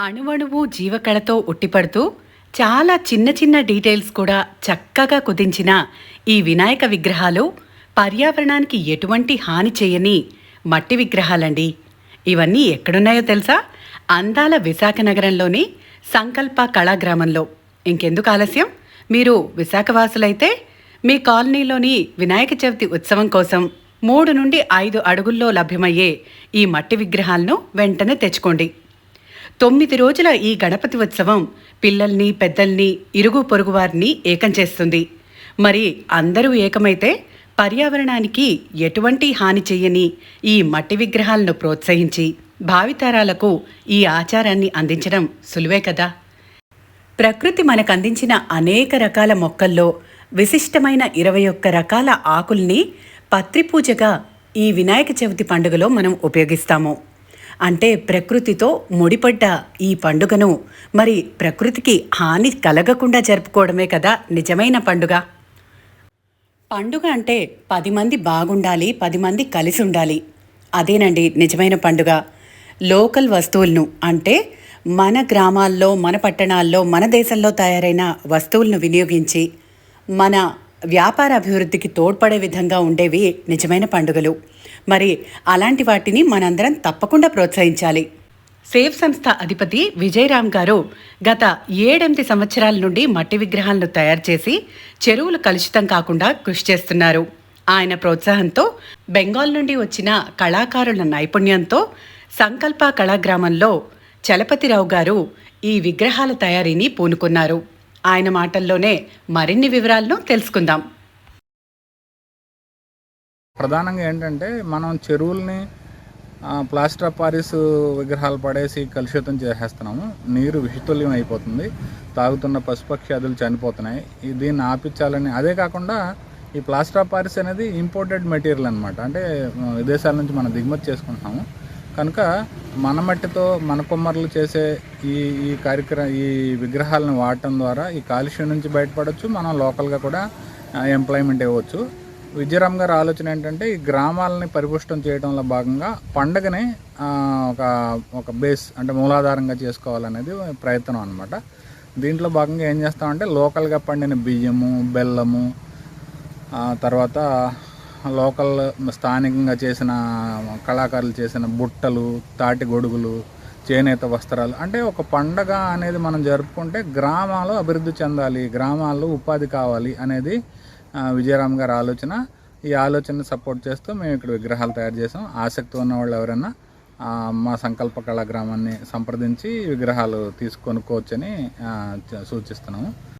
అణువణువు జీవకళతో ఉట్టిపడుతూ చాలా చిన్న చిన్న డీటెయిల్స్ కూడా చక్కగా కుదించిన ఈ వినాయక విగ్రహాలు పర్యావరణానికి ఎటువంటి హాని చేయని మట్టి విగ్రహాలండి. ఇవన్నీ ఎక్కడున్నాయో తెలుసా? అందాల విశాఖ నగరంలోని సంకల్ప కళాగ్రామంలో. ఇంకెందుకు ఆలస్యం? మీరు విశాఖవాసులైతే మీ కాలనీలోని వినాయక చవితి ఉత్సవం కోసం మూడు నుండి ఐదు అడుగుల్లో లభ్యమయ్యే ఈ మట్టి విగ్రహాలను వెంటనే తెచ్చుకోండి. తొమ్మిది రోజుల ఈ గణపతి ఉత్సవం పిల్లల్ని పెద్దల్ని ఇరుగు పొరుగు వారిని ఏకం చేస్తుంది. మరి అందరూ ఏకమైతే పర్యావరణానికి ఎటువంటి హాని చెయ్యని ఈ మట్టి విగ్రహాలను ప్రోత్సహించి భావితరాలకు ఈ ఆచారాన్ని అందించడం సులువే కదా? ప్రకృతి మనకు అందించిన అనేక రకాల మొక్కల్లో విశిష్టమైన ఇరవై ఒక్క రకాల ఆకుల్ని పత్రిపూజగా ఈ వినాయక చవితి పండుగలో మనం ఉపయోగిస్తాము. అంటే ప్రకృతితో ముడిపడ్డ ఈ పండుగను. మరి ప్రకృతికి హాని కలగకుండా జరుపుకోవడమే కదా నిజమైన పండుగ? పండుగ అంటే పది మంది బాగుండాలి పది మంది కలిసి ఉండాలి. అదేనండి నిజమైన పండుగ. లోకల్ వస్తువులను అంటే మన గ్రామాల్లో మన పట్టణాల్లో మన దేశంలో తయారైన వస్తువులను వినియోగించి మన వ్యాపార అభివృద్ధికి తోడ్పడే విధంగా ఉండేవి నిజమైన పండుగలు. మరి అలాంటి వాటిని మనందరం తప్పకుండా ప్రోత్సహించాలి. సేఫ్ సంస్థ అధిపతి విజయరామ్ గారు గత ఏడెనిమిది సంవత్సరాల నుండి మట్టి విగ్రహాలను తయారు చేసి చెరువులు కలుషితం కాకుండా కృషి చేస్తున్నారు. ఆయన ప్రోత్సాహంతో బెంగాల్ నుండి వచ్చిన కళాకారుల నైపుణ్యంతో సంకల్ప కళాగ్రామంలో చలపతిరావు గారు ఈ విగ్రహాల తయారీని పూనుకున్నారు. ఆయన మాటల్లోనే మరిన్ని వివరాలను తెలుసుకుందాం. ప్రధానంగా ఏంటంటే మనం చెరువుల్ని ప్లాస్టర్ ఆఫ్ పారిస్ విగ్రహాలు పడేసి కలుషితం చేసేస్తున్నాము. నీరు విషతుల్యం అయిపోతుంది. తాగుతున్న పశుపక్షాదులు చనిపోతున్నాయి. దీన్ని ఆపించాలని అదే కాకుండా ఈ ప్లాస్టర్ ఆఫ్ పారిస్ అనేది ఇంపోర్టెడ్ మెటీరియల్ అనమాట అంటే విదేశాల నుంచి మనం దిగుమతి చేసుకుంటున్నాము. కనుక మన మట్టితో మన కుమ్మరులు చేసే ఈ ఈ కార్యక్రమం ఈ విగ్రహాలను వాడటం ద్వారా ఈ కాలుష్యం నుంచి బయటపడవచ్చు మనం లోకల్గా కూడా ఎంప్లాయ్మెంట్ ఇవ్వచ్చు. విజయరామ్ గారి ఆలోచన ఏంటంటే ఈ గ్రామాలని పరిపుష్టం చేయడంలో భాగంగా పండగని ఒక ఒక బేస్ అంటే మూలాధారంగా చేసుకోవాలనేది ప్రయత్నం అనమాట దీంట్లో భాగంగా ఏం చేస్తామంటే లోకల్గా పండిన బియ్యము బెల్లము తర్వాత లోకల్ స్థానికంగా చేసిన కళాకారులు చేసిన బుట్టలు తాటి గొడుగులు చేనేత వస్త్రాలు. అంటే ఒక పండగ అనేది మనం జరుపుకుంటే గ్రామాలు అభివృద్ధి చెందాలి గ్రామాల్లో ఉపాధి కావాలి అనేది విజయరామ్ గారి ఆలోచన. ఈ ఆలోచనని సపోర్ట్ చేస్తూ మేము ఇక్కడ విగ్రహాలు తయారు చేసాం ఆసక్తి ఉన్న వాళ్ళు ఎవరైనా మా సంకల్ప కళా గ్రామాన్ని సంప్రదించి విగ్రహాలు తీసుకొనుకోవచ్చని సూచిస్తున్నాము.